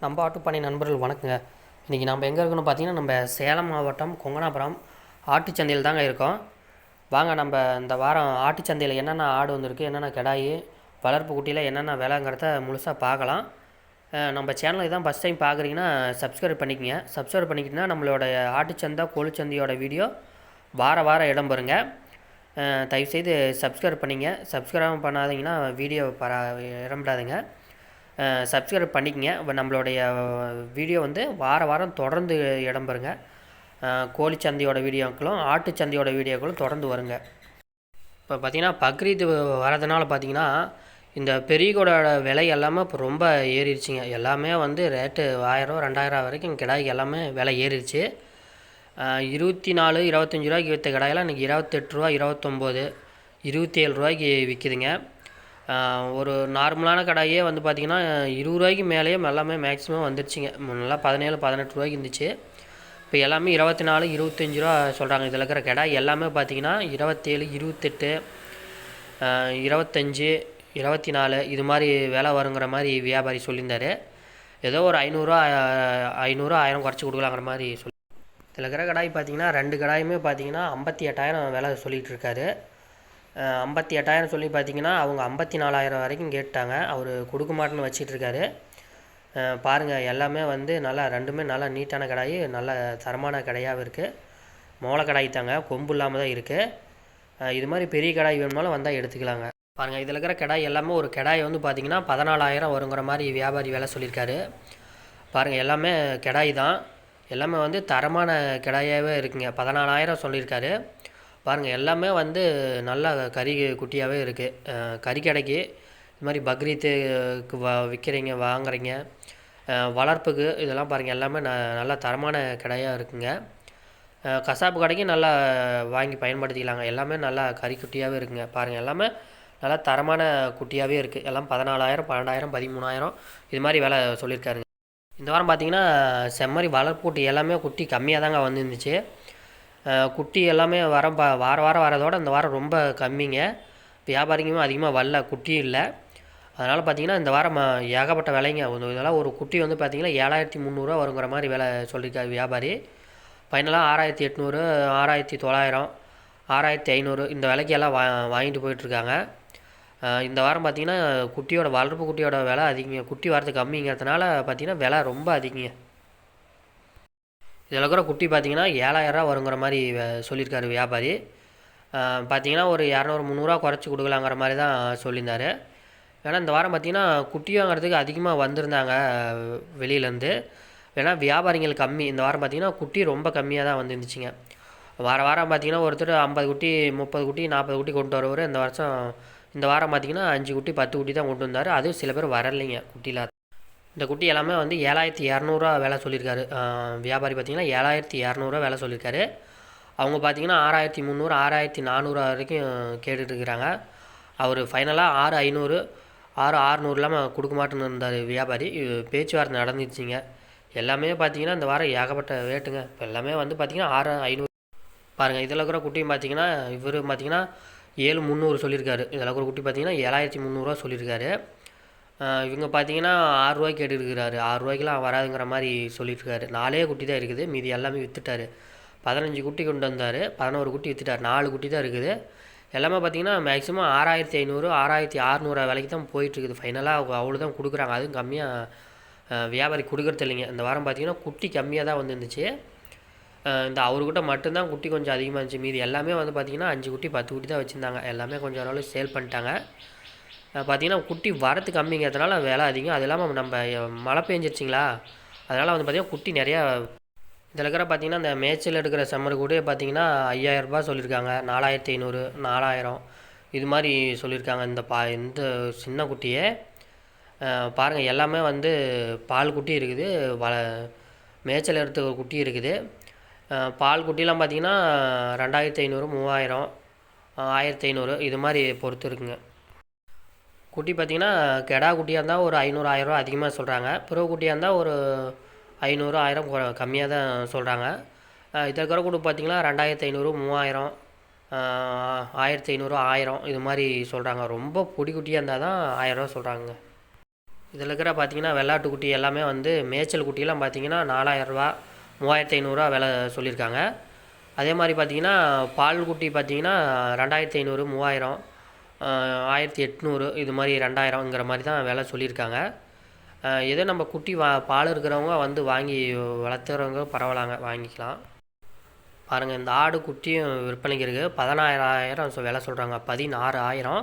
நம்ம ஆட்டுப்பானை நண்பர்கள் வணக்கங்க. இன்றைக்கி நம்ம எங்கே இருக்கோம்னு பார்த்தீங்கன்னா நம்ம சேலம் மாவட்டம் கொங்கனாபுரம் ஆட்டுச்சந்தையில் தாங்க இருக்கோம். வாங்க நம்ம இந்த வாரம் ஆட்டுச்சந்தையில் என்னென்ன ஆடு வந்திருக்கு என்னென்ன கிடாயி வளர்ப்பு குட்டியில் என்னென்ன விலைங்கிறத முழுசாக பார்க்கலாம். நம்ம சேனல் தான் ஃபஸ்ட் டைம் பார்க்குறீங்கன்னா சப்ஸ்கிரைப் பண்ணிக்கங்க. சப்ஸ்கிரைப் பண்ணிக்கிட்டீங்கன்னா நம்மளோட ஆட்டுச்சந்தை கோழிச்சந்தையோட வீடியோ வார வாரம் இடம் பெறுங்க தயவுசெய்து சப்ஸ்கிரைப் பண்ணிங்க. சப்ஸ்கிரைப் பண்ணாதீங்கன்னா வீடியோ பரா இடம்பிடாதுங்க சப்ஸ்கிரைப் பண்ணிக்கங்க. இப்போ நம்மளுடைய வீடியோ வந்து வார வாரம் தொடர்ந்து இடம்பெறுங்க. அஹ் கோழிச்சந்தையோட வீடியோக்களும் ஆட்டுச்சந்தையோட வீடியோக்களும் தொடர்ந்து வருங்க. இப்போ பார்த்தீங்கன்னா பக்ரீத் வரதுனால பார்த்தீங்கன்னா இந்த பெரியகோடோட விலை எல்லாமே இப்போ ரொம்ப ஏறிடுச்சிங்க எல்லாமே வந்து ரேட்டு ஆயிரம் ரெண்டாயிரம் வரைக்கும் கிடாய்க்கு எல்லாமே விலை ஏறிடுச்சு இருபத்தி நாலு இருபத்தஞ்சி ரூபாய்க்கு விற்ற கிடாயெல்லாம் இன்றைக்கி இருபத்தெட்டு ரூபா இருபத்தொம்போது இருபத்தி ஏழு ரூபாய்க்கு விற்கிதுங்க ஒரு நார்மலான கடாயே வந்து பார்த்திங்கன்னா இருபது ரூபாய்க்கு மேலேயே எல்லாமே மேக்ஸிமம் வந்துருச்சுங்க. முன்னெல்லாம் பதினேழு பதினெட்டு ரூபாய்க்கு இருந்துச்சு. இப்போ எல்லாமே இருபத்தி நாலு இருபத்தஞ்சி ரூபா சொல்கிறாங்க இதில் இருக்கிற கடாய் எல்லாமே பார்த்தீங்கன்னா இருபத்தேழு இருபத்தெட்டு இருபத்தஞ்சி இருபத்தி நாலு இது மாதிரி விலை வருங்கிற மாதிரி வியாபாரி சொல்லியிருந்தார். ஏதோ ஒரு ஐநூறுரூவா ஐநூறுரூவா ஆயிரம் குறைச்சி கொடுக்கலாங்கிற மாதிரி சொல்லி இதில் இருக்கிற கடாய் பார்த்தீங்கன்னா ரெண்டு கடாயுமே பார்த்தீங்கன்னா ஐம்பத்தி எட்டாயிரம் விலை சொல்லிகிட்டு இருக்காரு. ஐம்பத்தி எட்டாயிரம் சொல்லி பார்த்தீங்கன்னா அவங்க ஐம்பத்தி நாலாயிரம் வரைக்கும் கேட்டாங்க அவர் கொடுக்க மாட்டேன்னு வச்சிட்டு இருக்காரு எல்லாமே வந்து நல்லா ரெண்டுமே நல்லா நீட்டான கடாய் நல்ல தரமான கடையாகவும் இருக்குது மோளை கடாய் தாங்க கொம்பு இல்லாமல் தான் இருக்குது இது மாதிரி பெரிய கடாய் வேணுமாலும் வந்தால் எடுத்துக்கலாங்க. பாருங்கள் இதில் இருக்கிற கடாய் எல்லாமே ஒரு கடாய் வந்து பார்த்தீங்கன்னா பதினாலாயிரம் வருங்கிற மாதிரி வியாபாரி விலை சொல்லியிருக்காரு. பாருங்கள் எல்லாமே கிடாய் தான். எல்லாமே வந்து தரமான கிடாயாகவே இருக்குங்க. பதினாலாயிரம் சொல்லியிருக்காரு. பாருங்கள் எல்லாமே வந்து நல்லா கறி குட்டியாகவே இருக்குது கறி கடைக்கு இது மாதிரி பக்ரீத்துக்கு வ விற்கிறீங்க வாங்குறீங்க வளர்ப்புக்கு இதெல்லாம் பாருங்கள் எல்லாமே ந நல்லா தரமான கடையாக இருக்குங்க. கசாப்பு கடைக்கு நல்லா வாங்கி பயன்படுத்திக்கலாங்க. எல்லாமே நல்லா கறி குட்டியாகவே இருக்குங்க. பாருங்கள் எல்லாமே நல்லா தரமான குட்டியாகவே இருக்குது எல்லாம் பதினாலாயிரம் பன்னெண்டாயிரம் பதிமூணாயிரம் இது மாதிரி விலை சொல்லியிருக்காருங்க. இந்த வாரம் பார்த்தீங்கன்னா செம்மறி வளர்ப்பு குட்டி எல்லாமே குட்டி கம்மியாக தாங்க வந்துருந்துச்சு. குட்டி எல்லாமே வர ப வார வாரம் வரதோட இந்த வாரம் ரொம்ப கம்மிங்க. வியாபாரிங்களும் அதிகமாக வரல குட்டியும் இல்லை. அதனால் பார்த்தீங்கன்னா இந்த வாரம் ஏகப்பட்ட விலைங்க. ஒரு இதெல்லாம் ஒரு குட்டி வந்து பார்த்தீங்கன்னா ஏழாயிரத்தி முந்நூறுரூவா வருங்கிற மாதிரி விலை சொல்லியிருக்காரு வியாபாரி. ஃபைனலாக ஆறாயிரத்தி எட்நூறு ஆறாயிரத்தி தொள்ளாயிரம் ஆறாயிரத்தி ஐநூறு இந்த விலைக்கு எல்லாம் வா வாங்கிட்டு போயிட்டுருக்காங்க. இந்த வாரம் பார்த்தீங்கன்னா குட்டியோட வளர்ப்பு குட்டியோட விலை அதிகங்க. குட்டி வரது கம்மிங்கிறதுனால பார்த்தீங்கன்னா விலை ரொம்ப அதிகங்க. இதில் இருக்கிற குட்டி பார்த்தீங்கன்னா ஏழாயிரரூவா வருங்கிற மாதிரி சொல்லியிருக்காரு வியாபாரி. பார்த்திங்கன்னா பார்த்தீங்கன்னா ஒரு இரநூறு முந்நூறுரூவா குறைச்சி கொடுக்கலாங்கிற மாதிரி தான் சொல்லியிருந்தாரு. ஏன்னா இந்த வாரம் பார்த்தீங்கன்னா குட்டி வாங்குறதுக்கு அதிகமாக வந்திருந்தாங்க வெளியிலேருந்து. ஏன்னா வியாபாரிகள் கம்மி. இந்த வாரம் பார்த்தீங்கன்னா குட்டி ரொம்ப கம்மியாக தான் வந்துருந்துச்சிங்க. வார வாரம் பார்த்தீங்கன்னா ஒருத்தர் ஐம்பது குட்டி முப்பது குட்டி நாற்பது குட்டி கொண்டு வருவார். இந்த வருஷம் இந்த வாரம் பார்த்தீங்கன்னா அஞ்சு குட்டி பத்து குட்டி தான் கொண்டு வந்தார். அதுவும் சில பேர் வரலைங்க குட்டியில் இந்த குட்டி எல்லாமே வந்து ஏழாயிரத்தி இரநூறுவா விலை சொல்லியிருக்காரு. வியாபாரி பார்த்தீங்கன்னா ஏழாயிரத்தி இரநூறுவா விலை சொல்லியிருக்காரு. அவங்க பார்த்தீங்கன்னா ஆறாயிரத்தி முந்நூறு ஆறாயிரத்தி நானூறு வரைக்கும் கேட்டுட்டு இருக்கிறாங்க. அவர் ஃபைனலாக ஆறு ஐநூறு ஆறு ஆறுநூறு இல்லாமல் கொடுக்க மாட்டேன்னு இருந்தார் வியாபாரி. பேச்சுவார்த்தை நடந்துச்சுங்க எல்லாமே பார்த்தீங்கன்னா இந்த வாரம் ஏகப்பட்ட ரேட்டுங்க இப்போ எல்லாமே வந்து பார்த்தீங்கன்னா ஆறு ஐநூறு. பாருங்கள் இதில் இருக்கிற குட்டியும் பார்த்தீங்கன்னா இவர் பார்த்தீங்கன்னா ஏழு முந்நூறு சொல்லியிருக்காரு. இதில் இருக்கிற குட்டி பார்த்தீங்கன்னா ஏழாயிரத்தி முந்நூறுரூவா சொல்லியிருக்காரு. இவங்க பார்த்தீங்கன்னா ஆறுரூவாய்க்கு எடுக்கிறாரு கேட்டுருக்கிறாரு வராதுங்கிற மாதிரி சொல்லிட்டுருக்காரு. நாலே குட்டி தான் இருக்குது. மீதி எல்லாமே விற்றுட்டாரு பதினஞ்சு குட்டி கொண்டு வந்தார். பதினோரு குட்டி விற்றுட்டார் நாலு குட்டி தான் இருக்குது. எல்லாமே பார்த்தீங்கன்னா மேக்ஸிமம் ஆறாயிரத்தி ஐநூறு ஆறாயிரத்தி அறநூறு விலைக்கு தான் போயிட்டுருக்குது. ஃபைனலாக அவங்க அவ்வளோ தான் கொடுக்குறாங்க. அதுவும் கம்மியாக வியாபாரி கொடுக்குறது இல்லைங்க. இந்த வாரம் பார்த்தீங்கன்னா குட்டி கம்மியாக தான் வந்துருந்துச்சு. இந்த அவர்கிட்ட மட்டும்தான் குட்டி கொஞ்சம் அதிகமாக இருந்துச்சு. மீதி எல்லாமே வந்து பார்த்திங்கன்னா அஞ்சு குட்டி பத்து குட்டி தான் வச்சுருந்தாங்க. எல்லாமே கொஞ்சம் ஓரளவு சேல் பண்ணிட்டாங்க. பார்த்திங்கன்னா குட்டி வரத்து கம்மிங்கிறதுனால விலை அதிகம். அது இல்லாமல் நம்ம மழை பெஞ்சிருச்சிங்களா? அதனால் வந்து பார்த்திங்கன்னா குட்டி நிறையா இதில் இருக்கிற பார்த்தீங்கன்னா இந்த மேய்ச்சல் எடுக்கிற செம்மறி கூட பார்த்தீங்கன்னா ஐயாயிரரூபா சொல்லியிருக்காங்க நாலாயிரத்தி ஐநூறு நாலாயிரம். இது மாதிரி சொல்லியிருக்காங்க இந்த பா இந்த சின்ன குட்டியே. பாருங்கள் எல்லாமே வந்து பால் குட்டி இருக்குது. வள மேய்ச்சல் எடுத்து ஒரு குட்டி இருக்குது. பால் குட்டிலாம் பார்த்தீங்கன்னா ரெண்டாயிரத்தி ஐநூறு மூவாயிரம் ஆயிரத்தி ஐநூறு இது மாதிரி பொறுத்து இருக்குங்க. குட்டி பார்த்தீங்கன்னா கெடா குட்டியாக இருந்தால் ஒரு ஐநூறு ஆயிரரூவா அதிகமாக சொல்கிறாங்க பிறகு குட்டியாக இருந்தால் ஒரு ஐநூறு ஆயிரம் கம்மியாக தான் சொல்கிறாங்க இதில் இருக்கிற குட்டி பார்த்தீங்கன்னா ரெண்டாயிரத்தி ஐநூறு மூவாயிரம் ஆயிரத்தி ஐநூறு ஆயிரம் இது மாதிரி சொல்கிறாங்க ரொம்ப பொடி குட்டியாக இருந்தால் தான் ஆயிரரூவா சொல்கிறாங்க இதில் இருக்கிற பார்த்தீங்கன்னா வெள்ளாட்டு குட்டி எல்லாமே வந்து மேய்ச்சல் குட்டியெல்லாம் பார்த்தீங்கன்னா நாலாயிரரூவா மூவாயிரத்தி ஐநூறுரூவா விலை சொல்லியிருக்காங்க. அதே மாதிரி பார்த்தீங்கன்னா பால் குட்டி பார்த்தீங்கன்னா ரெண்டாயிரத்தி ஐநூறு மூவாயிரம் ஆயிரத்தி எட்நூறு இது மாதிரி ரெண்டாயிரங்கிற மாதிரி தான் விலை சொல்லியிருக்காங்க. எதோ நம்ம குட்டி வா பால் இருக்கிறவங்க வந்து வாங்கி வளர்த்துறவங்க பரவாயில்லாங்க வாங்கிக்கலாம். பாருங்கள் இந்த ஆடு குட்டியும் விற்பனைக்கு இருக்குது பதினாயிரம் சொ- விலை சொல்கிறாங்க பதினாறு ஆயிரம்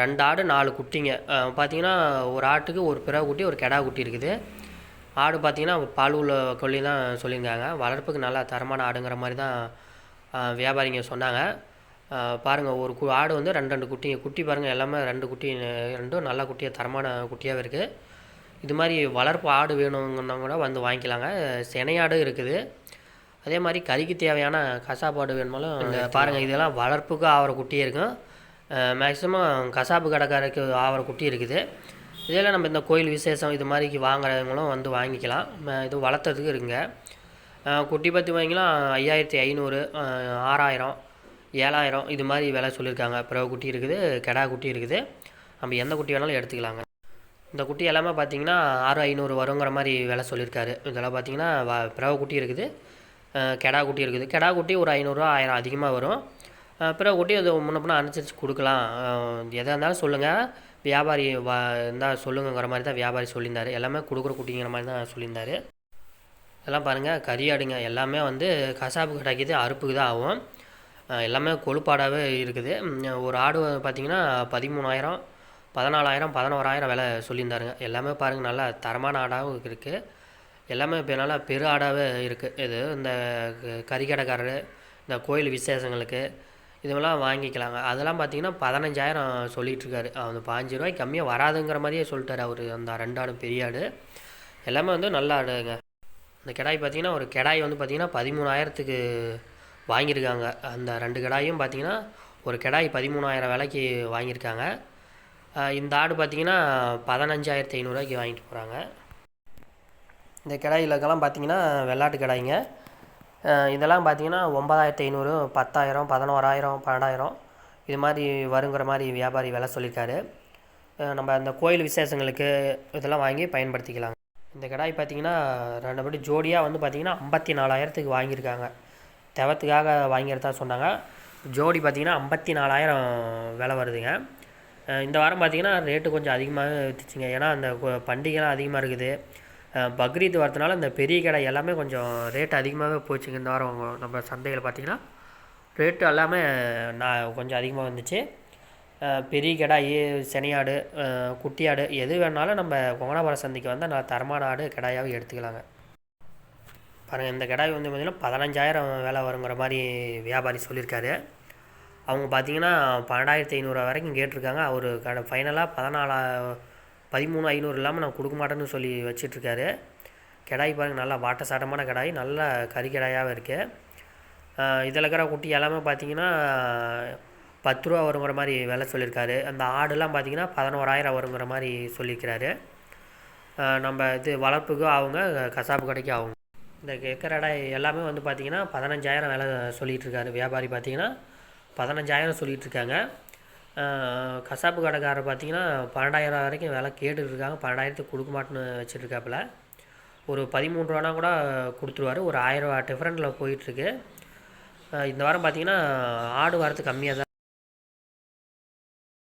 ரெண்டு ஆடு நாலு குட்டிங்க. பார்த்தீங்கன்னா ஒரு ஆட்டுக்கு ஒரு பிறகு குட்டி ஒரு கெடா குட்டி இருக்குது. ஆடு பார்த்திங்கன்னா பால் உள்ள கொல்லி தான் சொல்லியிருந்தாங்க. வளர்ப்புக்கு நல்லா தரமான ஆடுங்கிற மாதிரி தான் வியாபாரிங்க சொன்னாங்க. பாருங்கள் ஒரு கு ஆடு வந்து ரெண்டு ரெண்டு குட்டிங்க. குட்டி பாருங்கள் எல்லாமே ரெண்டு குட்டி ரெண்டும் நல்ல குட்டியாக தரமான குட்டியாகவே இருக்குது இது மாதிரி வளர்ப்பு ஆடு வேணுங்கன்னா கூட வந்து வாங்கிக்கலாங்க. சினையாடு இருக்குது. அதே மாதிரி கறிக்கு தேவையான கசாப்பாடு வேணுமாலும் இந்த பாருங்கள் இதெல்லாம் வளர்ப்புக்கு ஆகிற குட்டியே இருக்கும். மேக்ஸிமம் கசாப்பு கடைக்காரருக்கு ஆகிற குட்டி இருக்குது. இதெல்லாம் நம்ம இந்த கோயில் விசேஷம் இது மாதிரிக்கு வாங்குறவங்களும் வந்து வாங்கிக்கலாம். இது வளர்த்ததுக்கு இருக்குங்க. குட்டி பற்றி வாங்கிக்கலாம் ஐயாயிரத்தி ஐநூறு ஆறாயிரம். ஏழாயிரம் இது மாதிரி விலை சொல்லியிருக்காங்க. பிறகு குட்டி இருக்குது கெடா குட்டி இருக்குது. நம்ம எந்த குட்டி வேணாலும் எடுத்துக்கலாங்க. இந்த குட்டி எல்லாமே பார்த்தீங்கன்னா ஆறு ஐநூறு வருங்கிற மாதிரி விலை சொல்லியிருக்காரு. இதெல்லாம் பார்த்தீங்கன்னா வ பிறவை குட்டி இருக்குது. கெடா குட்டி இருக்குது. கெடா குட்டி ஒரு ஐநூறுரூவா ஆயிரம் அதிகமாக வரும். பிறகு குட்டி அது முன்ன அனுசரித்து கொடுக்கலாம். எதாக இருந்தாலும் சொல்லுங்கள் வியாபாரி வா இருந்தால் சொல்லுங்கிற மாதிரி தான் வியாபாரி சொல்லியிருந்தாரு. எல்லாமே கொடுக்குற குட்டிங்கிற மாதிரி தான் சொல்லியிருந்தாரு. இதெல்லாம் பாருங்கள் கறியாடுங்க எல்லாமே வந்து கசாப்பு கிடைக்கிது அறுப்புக்கு தான் ஆகும். எல்லாமே கொழுப்பாடாகவே இருக்குது. ஒரு ஆடு பார்த்திங்கன்னா பதிமூணாயிரம் பதினாலாயிரம் பதினோராயிரம் விலை சொல்லியிருந்தாருங்க. எல்லாமே பாருங்கள் நல்லா தரமான ஆடாகவும் இருக்குது எல்லாமே இப்போ நல்லா பெரு ஆடாகவே இருக்குது இது இந்த கறிக்கடைக்காரர் கறிக்கடைக்காரரு இந்த கோயில் விசேஷங்களுக்கு இதுவெல்லாம் வாங்கிக்கலாங்க. அதெல்லாம் பார்த்தீங்கன்னா பதினஞ்சாயிரம் சொல்லிகிட்ருக்காரு அந்த பாஞ்சு ரூபாய்க்கு கம்மியாக வராதுங்கிற மாதிரியே சொல்லிட்டார் அவர். அந்த ரெண்டு ஆடும் பெரிய ஆடு. எல்லாமே வந்து நல்ல ஆடுங்க. இந்த கிடாய் பார்த்தீங்கன்னா ஒரு கிடாய் வந்து பார்த்திங்கன்னா பதிமூணாயிரத்துக்கு வாங்கியிருக்காங்க. அந்த ரெண்டு கிடாயும் பார்த்தீங்கன்னா ஒரு கிடாய் பதிமூணாயிரம் விலைக்கு வாங்கியிருக்காங்க. இந்த ஆடு பார்த்தீங்கன்னா பதினஞ்சாயிரத்தி ஐநூறுரூவாய்க்கு வாங்கிட்டு போகிறாங்க இந்த கிடாயிலக்கெல்லாம் பார்த்தீங்கன்னா வெள்ளாட்டு கிடாய்ங்க. இதெல்லாம் பார்த்தீங்கன்னா ஒன்பதாயிரத்தி ஐநூறு பத்தாயிரம் பதினோராயிரம் பன்னெண்டாயிரம் இது மாதிரி வருங்கிற மாதிரி வியாபாரி விலை சொல்லியிருக்காரு. நம்ம அந்த கோயில் விசேஷங்களுக்கு இதெல்லாம் வாங்கி பயன்படுத்திக்கலாம் இந்த கடாய் பார்த்தீங்கன்னா ரெண்டு படி ஜோடியாக வந்து பார்த்தீங்கன்னா ஐம்பத்தி நாலாயிரத்துக்கு வாங்கியிருக்காங்க. தவத்துக்காக வாங்கிறதா சொன்னாங்க. ஜோடி பார்த்திங்கன்னா ஐம்பத்தி நாலாயிரம் விலை வருதுங்க. இந்த வாரம் பார்த்திங்கன்னா ரேட்டு கொஞ்சம் அதிகமாகவே விற்றுச்சுங்க ஏன்னா அந்த பண்டிகைலாம் அதிகமாக இருக்குது. பக்ரீத் வரதுனால இந்த பெரிய கடை எல்லாமே கொஞ்சம் ரேட் அதிகமாகவே போச்சுங்க இந்த வாரம். நம்ம சந்தையில் பார்த்தீங்கன்னா ரேட்டு எல்லாமே நான் கொஞ்சம் அதிகமாக வந்துச்சு. பெரிய கிடாய் செனையாடு குட்டியாடு குட்டி ஆடு எது வேணாலும் நம்ம கொங்கனாபுரம் சந்தைக்கு வந்தால் நான் தரமான ஆடு கிடாயாவே எடுத்துக்கலாங்க. பாருங்கள் இந்த கிடாய் வந்து பார்த்திங்கன்னா பதினஞ்சாயிரம் வேலை வருங்கிற மாதிரி வியாபாரி சொல்லியிருக்காரு. அவங்க பார்த்தீங்கன்னா பன்னெண்டாயிரத்தி ஐநூறுரூவா வரைக்கும் கேட்டிருக்காங்க. அவர் கடை ஃபைனலாக பதினாலா பதிமூணு ஐநூறு இல்லாமல் நான் கொடுக்க மாட்டேன்னு சொல்லி வச்சிட்ருக்காரு. கிடாய் பாருங்கள் நல்லா வாட்ட சாட்டமான கிடாய் நல்ல கறி இருக்குது இதில் இருக்கிற குட்டி எல்லாமே பார்த்தீங்கன்னா பத்து ரூபா வருங்கிற மாதிரி விலை சொல்லியிருக்காரு. அந்த ஆடுலாம் பார்த்தீங்கன்னா பதினோராயிரம் வருங்கிற மாதிரி சொல்லியிருக்கிறாரு. நம்ம இது வளர்ப்புக்கும் ஆகுங்க கசாப்பு கடைக்கும் ஆகுங்க இந்த கேட்குற இடம் எல்லாமே வந்து பார்த்தீங்கன்னா பதினஞ்சாயிரம் விலை சொல்லிகிட்டு இருக்காரு வியாபாரி பார்த்திங்கன்னா பதினஞ்சாயிரம் சொல்லிகிட்டு இருக்காங்க கசாப்பு கடைக்காரர் பார்த்தீங்கன்னா பன்னெண்டாயிரம் வரைக்கும் விலை கேட்டுருக்காங்க இருக்காங்க பன்னெண்டாயிரத்துக்கு கொடுக்க மாட்டேன்னு வச்சுருக்காப்புல ஒரு பதிமூணு ரூபானா கூட கொடுத்துருவாரு. ஒரு ஆயிரம் ரூபா டிஃப்ரெண்ட்டில் போயிட்டுருக்கு இந்த வாரம் பார்த்தீங்கன்னா ஆடு வரத்து கம்மியாக தான்